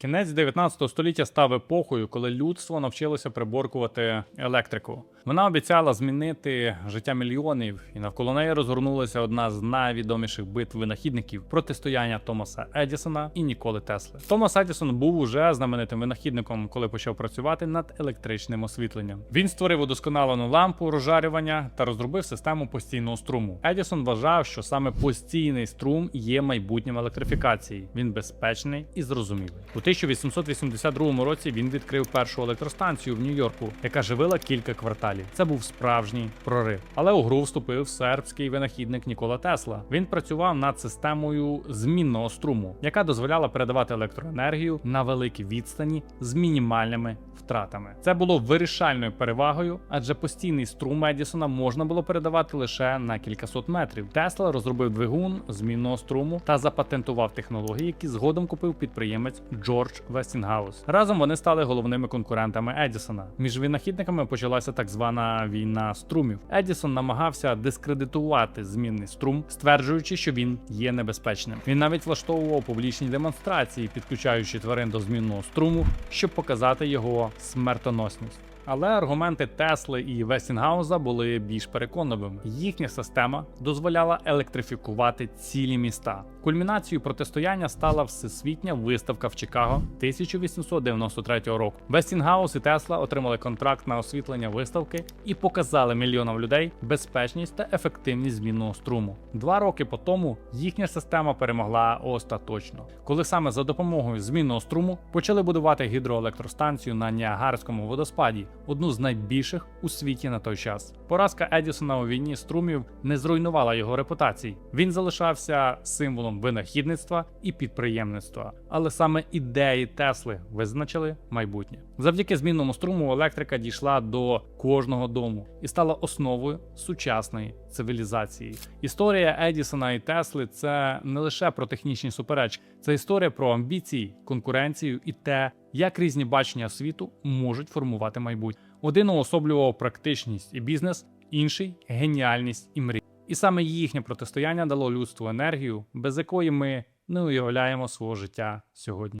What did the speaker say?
Кінець 19 століття став епохою, коли людство навчилося приборкувати електрику. Вона обіцяла змінити життя мільйонів, і навколо неї розгорнулася одна з найвідоміших битв винахідників протистояння Томаса Едісона і Ніколи Тесли. Томас Едісон був уже знаменитим винахідником, коли почав працювати над електричним освітленням. Він створив удосконалену лампу розжарювання та розробив систему постійного струму. Едісон вважав, що саме постійний струм є майбутнім електрифікації. Він безпечний і зрозумілий. У 1882 році він відкрив першу електростанцію в Нью-Йорку, яка живила кілька кварталів. Це був справжній прорив. Але у гру вступив сербський винахідник Нікола Тесла. Він працював над системою змінного струму, яка дозволяла передавати електроенергію на великі відстані з мінімальними втратами. Це було вирішальною перевагою, адже постійний струм Едісона можна було передавати лише на кількасот метрів. Тесла розробив двигун змінного струму та запатентував технології, які згодом купив підприємець Джордж Вестінгаус. Разом вони стали головними конкурентами Едісона. Між винахідниками почалася так звана війна струмів. Едісон намагався дискредитувати змінний струм, стверджуючи, що він є небезпечним. Він навіть влаштовував публічні демонстрації, підключаючи тварин до змінного струму, щоб показати його смертоносність. Але аргументи Тесли і Вестінгауза були більш переконливими. Їхня система дозволяла електрифікувати цілі міста. Кульмінацією протистояння стала всесвітня виставка в Чикаго 1893 року. Вестінгаус і Тесла отримали контракт на освітлення виставки і показали мільйонам людей безпечність та ефективність змінного струму. Два роки по тому їхня система перемогла остаточно, коли саме за допомогою змінного струму почали будувати гідроелектростанцію на Ніагарському водоспаді, одну з найбільших у світі на той час. Поразка Едісона у війні струмів не зруйнувала його репутації. Він залишався символом винахідництва і підприємництва, але саме ідеї Тесли визначили майбутнє. Завдяки змінному струму електрика дійшла до кожного дому і стала основою сучасної цивілізації. Історія Едісона і Тесли це не лише про технічні суперечки, це історія про амбіції, конкуренцію і те, як різні бачення світу можуть формувати майбутнє. Один уособлював практичність і бізнес, інший геніальність і мрії. І саме їхнє протистояння дало людству енергію, без якої ми не уявляємо свого життя сьогодні.